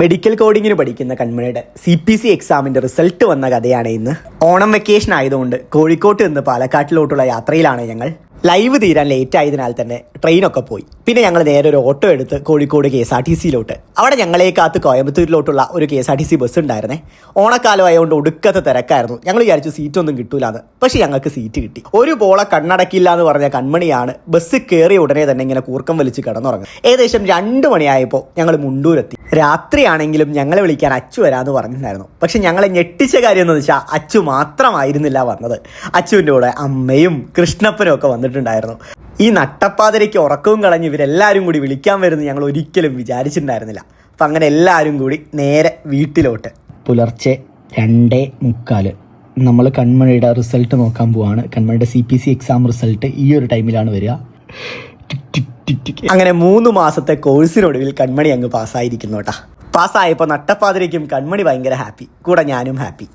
Medical കോഡിങ്ങിന് പഠിക്കുന്ന കൺമണിയുടെ സി പി സി എക്സാമിന്റെ റിസൾട്ട് വന്ന കഥയാണ് ഇന്ന്. ഓണം വെക്കേഷൻ ആയതുകൊണ്ട് കോഴിക്കോട്ട് നിന്ന് പാലക്കാട്ടിലോട്ടുള്ള യാത്രയിലാണ് ഞങ്ങൾ. ലൈവ് തീരാൻ ലേറ്റ് ആയതിനാൽ തന്നെ ട്രെയിനൊക്കെ പോയി. പിന്നെ ഞങ്ങൾ നേരെ ഒരു ഓട്ടോ എടുത്ത് Kozhikode K S R T സിയിലോട്ട്. അവിടെ ഞങ്ങളെ കാത്ത് കോയമ്പത്തൂരിലോട്ടുള്ള ഒരു K S R T C bus ഉണ്ടായിരുന്നേ. ഓണക്കാലം ആയതുകൊണ്ട് ഒടുക്കത്തെ തിരക്കായിരുന്നു. ഞങ്ങൾ വിചാരിച്ചു സീറ്റൊന്നും കിട്ടൂലാന്ന്. പക്ഷെ ഞങ്ങൾക്ക് സീറ്റ് കിട്ടി. ഒരു പോളെ കണ്ണടക്കില്ല എന്ന് പറഞ്ഞ കൺമണിയാണ് ബസ് കയറിയ ഉടനെ തന്നെ ഇങ്ങനെ കൂർക്കം വലിച്ച് കിടന്നുറങ്ങും ഏകദേശം രണ്ട് മണിയായപ്പോൾ ഞങ്ങൾ മുണ്ടൂരെത്തി. രാത്രിയാണെങ്കിലും ഞങ്ങളെ വിളിക്കാൻ അച്ചു വരാമെന്ന് പറഞ്ഞിട്ടുണ്ടായിരുന്നു. പക്ഷെ ഞങ്ങളെ ഞെട്ടിച്ച കാര്യം എന്ന് വെച്ചാൽ അച്ചു മാത്രമായിരുന്നില്ല വന്നത്. അച്ചുവിന്റെ കൂടെ അമ്മയും കൃഷ്ണപ്പനും ഒക്കെ വന്നിട്ടുണ്ടായിരുന്നു ഈ നട്ടപ്പാതിരയ്ക്ക് ഉറക്കവും കളഞ്ഞ് ഇവരെല്ലാവരും കൂടി വിളിക്കാൻ വരുമെന്ന് ഞങ്ങൾ ഒരിക്കലും വിചാരിച്ചിട്ടുണ്ടായിരുന്നില്ല. അപ്പം അങ്ങനെ എല്ലാവരും കൂടി നേരെ വീട്ടിലോട്ട്. പുലർച്ചെ രണ്ടേ മുക്കാൽ. നമ്മൾ കൺമണിയുടെ റിസൾട്ട് നോക്കാൻ പോവാണ്. കൺമണിയുടെ C P C exam result ഈ ഒരു ടൈമിലാണ് വരിക. അങ്ങനെ മൂന്ന് മാസത്തെ കോഴ്സിനൊടുവിൽ കൺമണി അങ്ങ് പാസ്സായിരിക്കുന്നു കേട്ടാ. പാസ്സായപ്പോൾ നട്ടപ്പാതിരയ്ക്കും കൺമണി ഭയങ്കര ഹാപ്പി. കൂടെ ഞാനും ഹാപ്പി.